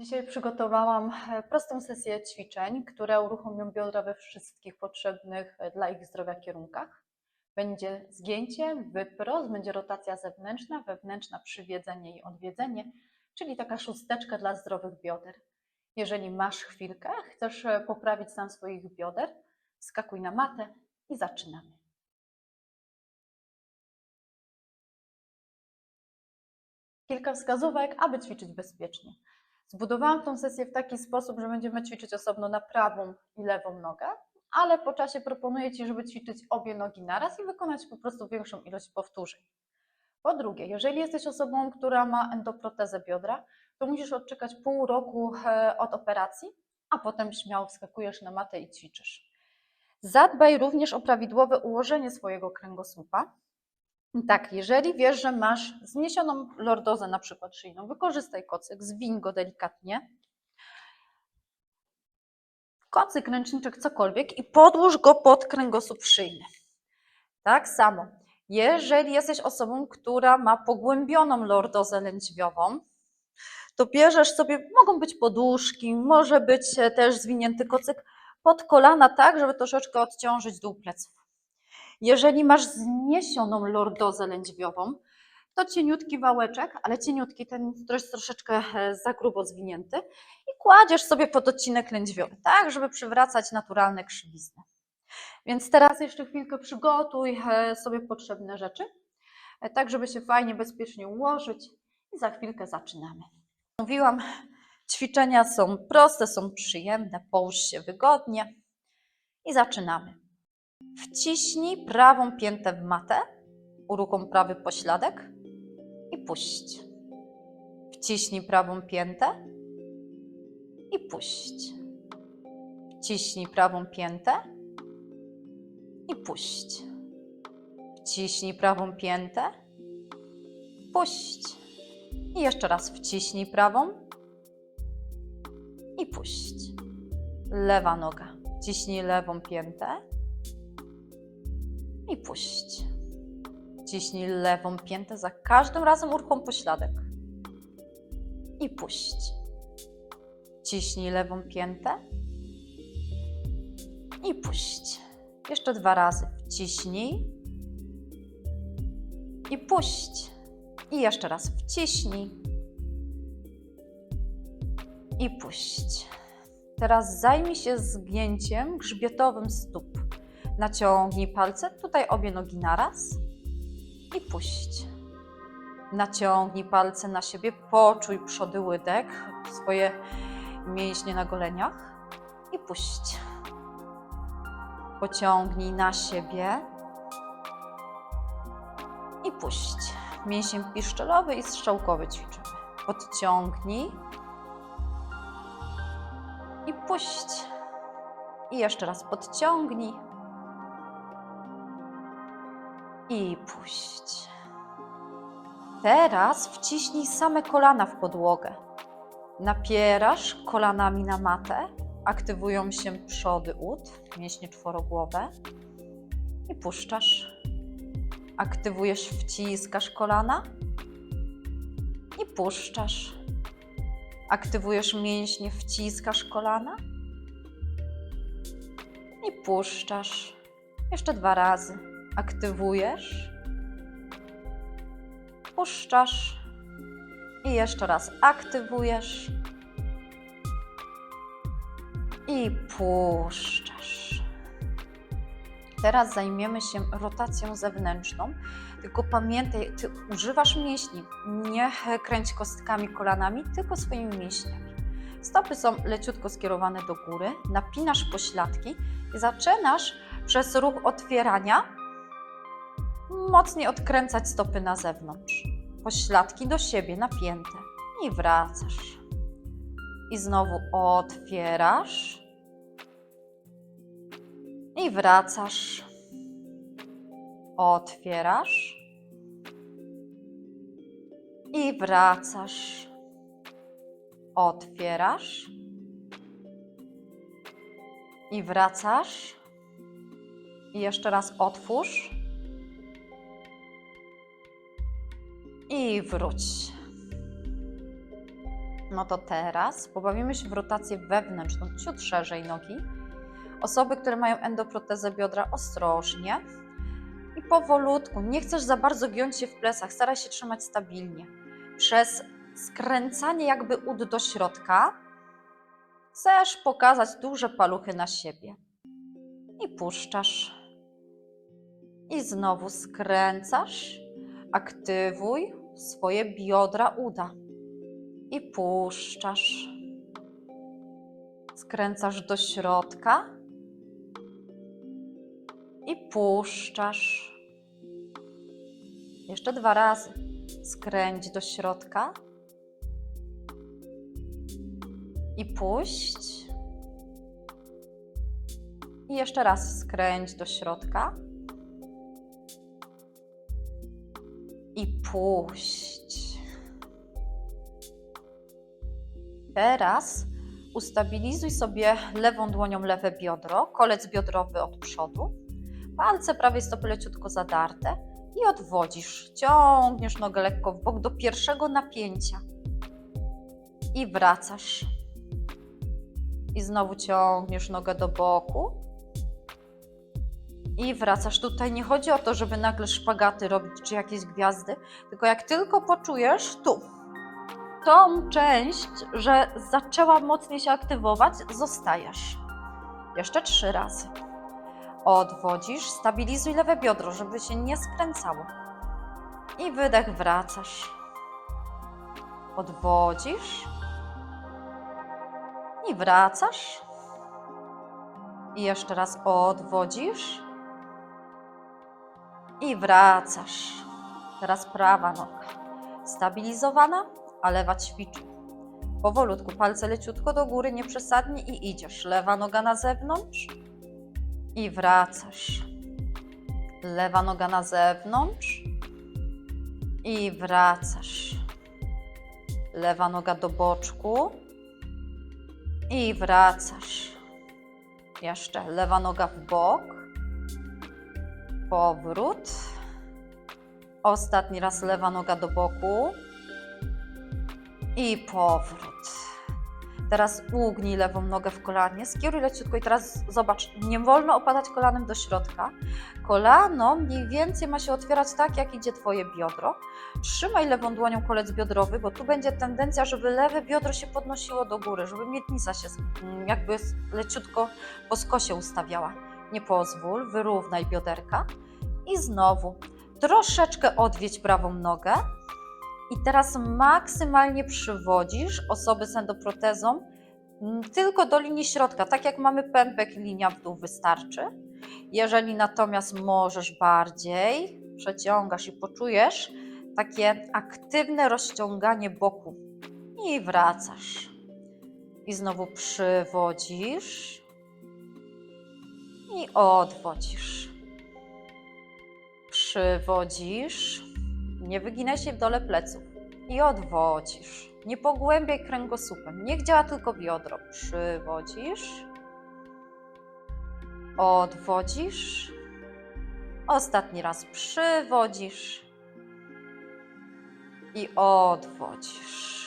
Dzisiaj przygotowałam e, prostą sesję ćwiczeń, które uruchomią biodra we wszystkich potrzebnych e, dla ich zdrowia kierunkach. Będzie zgięcie, wyprost, będzie rotacja zewnętrzna, wewnętrzna przywiedzenie i odwiedzenie, czyli taka szósteczka dla zdrowych bioder. Jeżeli masz chwilkę, chcesz e, poprawić stan swoich bioder, skakuj na matę i zaczynamy. Kilka wskazówek, aby ćwiczyć bezpiecznie. Zbudowałam tą sesję w taki sposób, że będziemy ćwiczyć osobno na prawą i lewą nogę, ale po czasie proponuję Ci, żeby ćwiczyć obie nogi naraz i wykonać po prostu większą ilość powtórzeń. Po drugie, jeżeli jesteś osobą, która ma endoprotezę biodra, to musisz odczekać pół roku e, od operacji, a potem śmiało wskakujesz na matę i ćwiczysz. Zadbaj również o prawidłowe ułożenie swojego kręgosłupa. Tak, jeżeli wiesz, że masz zniesioną lordozę, na przykład szyjną, wykorzystaj kocyk, zwiń go delikatnie. Kocyk, ręczniczek, cokolwiek i podłóż go pod kręgosłup szyjny. Tak samo. Jeżeli jesteś osobą, która ma pogłębioną lordozę lędźwiową, to bierzesz sobie, mogą być poduszki, może być e, też zwinięty kocyk pod kolana, tak, żeby troszeczkę odciążyć dół pleców. Jeżeli masz zniesioną lordozę lędźwiową, to cieniutki wałeczek, ale cieniutki, ten jest troszeczkę e, za grubo zwinięty i kładziesz sobie pod odcinek lędźwiowy, tak, żeby przywracać naturalne krzywizny. Więc teraz jeszcze chwilkę przygotuj e, sobie potrzebne rzeczy, e, tak żeby się fajnie, bezpiecznie ułożyć i za chwilkę zaczynamy. Mówiłam, ćwiczenia są proste, są przyjemne, połóż się wygodnie i zaczynamy. Wciśnij prawą piętę w matę, uruchom prawy pośladek i puść. Wciśnij prawą piętę i puść. Wciśnij prawą piętę i puść. Wciśnij prawą piętę, puść. I jeszcze raz wciśnij prawą i puść. Lewa noga. Wciśnij lewą piętę i puść. Ciśnij lewą piętę, za każdym razem uruchom pośladek. I puść. Ciśnij lewą piętę i puść. Jeszcze dwa razy. Wciśnij i puść. I jeszcze raz wciśnij i puść. Teraz zajmij się zgięciem grzbietowym stóp. Naciągnij palce, tutaj obie nogi naraz i puść. Naciągnij palce na siebie, poczuj przody łydek, swoje mięśnie na goleniach i puść. Pociągnij na siebie i puść. Mięsień piszczelowy i strzałkowy ćwiczymy. Podciągnij i puść. I jeszcze raz podciągnij i puść. Teraz wciśnij same kolana w podłogę. Napierasz kolanami na matę, aktywują się przody ud, mięśnie czworogłowe i puszczasz. Aktywujesz, wciskasz kolana i puszczasz. Aktywujesz mięśnie, wciskasz kolana i puszczasz. Jeszcze dwa razy aktywujesz, puszczasz i jeszcze raz aktywujesz i puszczasz. Teraz zajmiemy się rotacją zewnętrzną. Tylko pamiętaj, ty używasz mięśni. Nie kręć kostkami, kolanami, tylko swoimi mięśniami. Stopy są leciutko skierowane do góry, napinasz pośladki i zaczynasz przez ruch otwierania mocniej odkręcać stopy na zewnątrz. Pośladki do siebie napięte i wracasz. I znowu otwierasz i wracasz. Otwierasz i wracasz. Otwierasz i wracasz. I jeszcze raz otwórz. I wróć. No to teraz pobawimy się w rotację wewnętrzną, ciut szerzej nogi. Osoby, które mają endoprotezę biodra, ostrożnie i powolutku. Nie chcesz za bardzo giąć się w plecach, staraj się trzymać stabilnie. Przez skręcanie jakby ud do środka chcesz pokazać duże paluchy na siebie. I puszczasz. I znowu skręcasz. Aktywuj swoje biodra uda. I puszczasz. Skręcasz do środka. I puszczasz. Jeszcze dwa razy. Skręć do środka. I puść. I jeszcze raz skręć do środka. I puść. Teraz ustabilizuj sobie lewą dłonią lewe biodro, kolec biodrowy od przodu, palce prawej stopy leciutko zadarte i odwodzisz. Ciągniesz nogę lekko w bok do pierwszego napięcia i wracasz. I znowu ciągniesz nogę do boku i wracasz. Tutaj nie chodzi o to, żeby nagle szpagaty robić czy jakieś gwiazdy, tylko jak tylko poczujesz tu tą część, że zaczęła mocniej się aktywować, zostajesz. Jeszcze trzy razy. Odwodzisz, stabilizuj lewe biodro, żeby się nie skręcało. I wydech, wracasz. Odwodzisz. I wracasz. I jeszcze raz odwodzisz. I wracasz. Teraz prawa noga. Stabilizowana, a lewa ćwiczy. Powolutku, palce leciutko do góry, nieprzesadnie i idziesz. Lewa noga na zewnątrz i wracasz. Lewa noga na zewnątrz i wracasz. Lewa noga do boczku i wracasz. Jeszcze lewa noga w bok. Powrót. Ostatni raz lewa noga do boku i powrót. Teraz ugnij lewą nogę w kolanie, skieruj leciutko i teraz zobacz, nie wolno opadać kolanem do środka. Kolano mniej więcej ma się otwierać tak, jak idzie Twoje biodro. Trzymaj lewą dłonią kolec biodrowy, bo tu będzie tendencja, żeby lewe biodro się podnosiło do góry, żeby miednica się jakby leciutko po skosie ustawiała. Nie pozwól, wyrównaj bioderka i znowu troszeczkę odwiedź prawą nogę, i teraz maksymalnie przywodzisz osoby z endoprotezą mm, tylko do linii środka. Tak jak mamy pępek, linia w dół wystarczy. Jeżeli natomiast możesz bardziej, przeciągasz i poczujesz takie aktywne rozciąganie boku i wracasz. I znowu przywodzisz i odwodzisz. Przywodzisz nie wyginaj się w dole pleców i odwodzisz. Nie pogłębiaj kręgosłupem. Niech działa tylko biodro. Przywodzisz. Odwodzisz. Ostatni raz przywodzisz. I odwodzisz.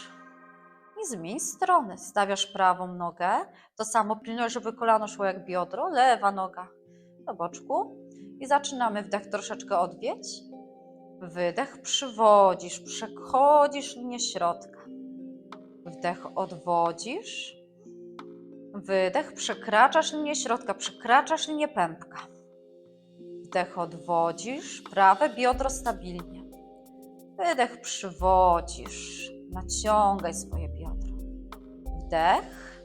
Zmień stronę. Stawiasz prawą nogę. To samo pilnuj, żeby kolano szło jak biodro. Lewa noga do boczku. I zaczynamy wdech troszeczkę odwiedź. Wydech przywodzisz, przechodzisz linię środka. Wdech odwodzisz. Wydech przekraczasz linię środka, przekraczasz linię pępka. Wdech odwodzisz, prawe biodro stabilnie. Wydech przywodzisz, naciągaj swoje biodro. Wdech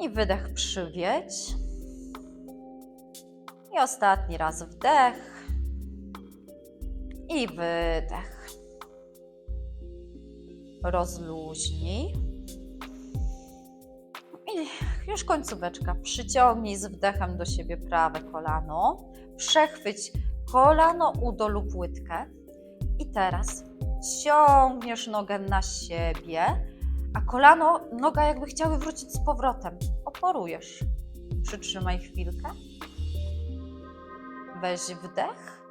i wydech przywiedź. I ostatni raz wdech i wydech. Rozluźnij. I już końcóweczka. Przyciągnij z wdechem do siebie prawe kolano. Przechwyć kolano, udo lub łydkę. I teraz ciągniesz nogę na siebie, a kolano, noga jakby chciały wrócić z powrotem. Oporujesz. Przytrzymaj chwilkę. Weź wdech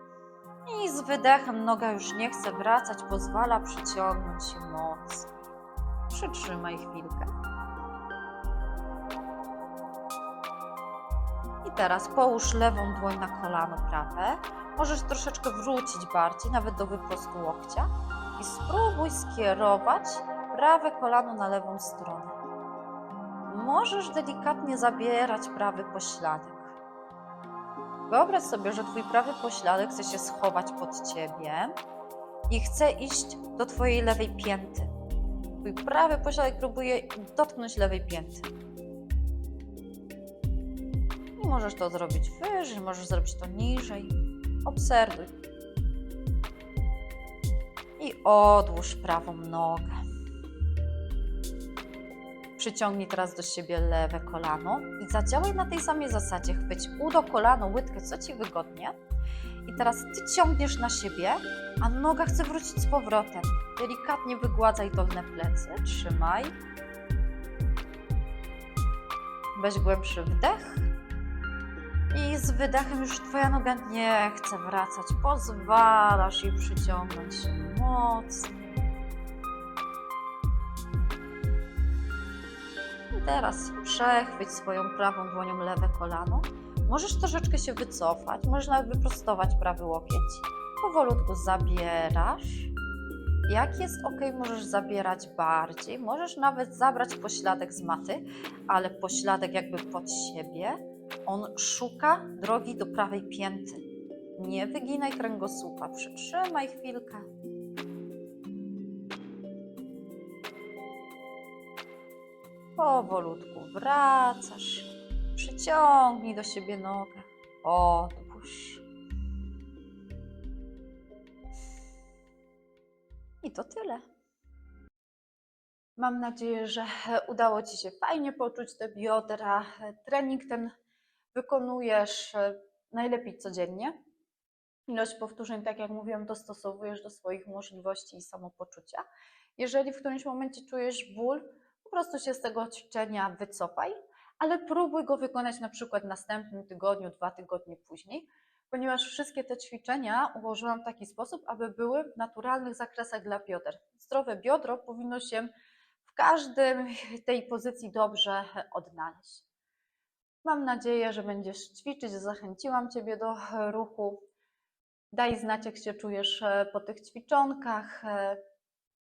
i z wydechem noga już nie chce wracać, pozwala przyciągnąć się mocno. Przytrzymaj chwilkę. I teraz połóż lewą dłoń na kolano prawe. Możesz troszeczkę wrócić bardziej, nawet do wyprostu łokcia. I spróbuj skierować prawe kolano na lewą stronę. Możesz delikatnie zabierać prawy pośladek. Wyobraź sobie, że twój prawy pośladek chce się schować pod ciebie i chce iść do twojej lewej pięty. Twój prawy pośladek próbuje dotknąć lewej pięty. I możesz to zrobić wyżej, możesz zrobić to niżej. Obserwuj. I odłóż prawą nogę. Przyciągnij teraz do siebie lewe kolano i zadziałaj na tej samej zasadzie. Chwyć udo, kolano, łydkę, co ci wygodnie. I teraz ty ciągniesz na siebie, a noga chce wrócić z powrotem. Delikatnie wygładzaj dolne plecy. Trzymaj. Weź głębszy wdech. I z wydechem już twoja noga nie chce wracać. Pozwalasz jej przyciągnąć I teraz przechwyć swoją prawą dłonią lewe kolano. Możesz troszeczkę się wycofać, możesz nawet wyprostować prawy łokieć. Powolutku zabierasz. Jak jest ok, możesz zabierać bardziej. Możesz nawet zabrać pośladek z maty, ale pośladek jakby pod siebie. On szuka drogi do prawej pięty. Nie wyginaj kręgosłupa, przytrzymaj chwilkę. Powolutku wracasz. Przyciągnij do siebie nogę. Odpuść. I to tyle. Mam nadzieję, że udało Ci się fajnie poczuć te biodra. Trening ten wykonujesz e, najlepiej codziennie. Ilość powtórzeń, tak jak mówiłam, dostosowujesz do swoich możliwości i samopoczucia. Jeżeli w którymś momencie czujesz ból, prostu się z tego ćwiczenia wycofaj, ale próbuj go wykonać na przykład w następnym tygodniu, dwa tygodnie później, ponieważ wszystkie te ćwiczenia ułożyłam w taki sposób, aby były w naturalnych zakresach dla bioder. Zdrowe biodro powinno się w każdym tej pozycji dobrze odnaleźć. Mam nadzieję, że będziesz ćwiczyć. Zachęciłam Ciebie do ruchu. Daj znać, jak się czujesz e, po tych ćwiczonkach.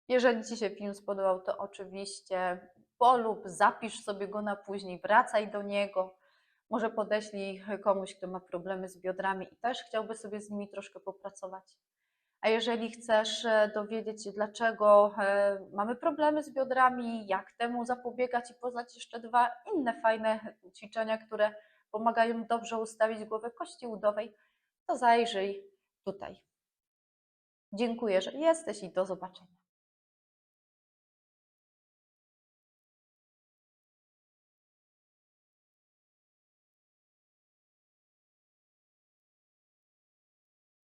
Jeżeli Ci się film spodobał, to oczywiście polub, zapisz sobie go na później, wracaj do niego. Może podeślij komuś, kto ma problemy z biodrami i też chciałby sobie z nimi troszkę popracować. A jeżeli chcesz e, dowiedzieć się, dlaczego e, mamy problemy z biodrami, jak temu zapobiegać i poznać jeszcze dwa inne fajne ćwiczenia, które pomagają dobrze ustawić głowę kości udowej, to zajrzyj tutaj. Dziękuję, że jesteś i do zobaczenia.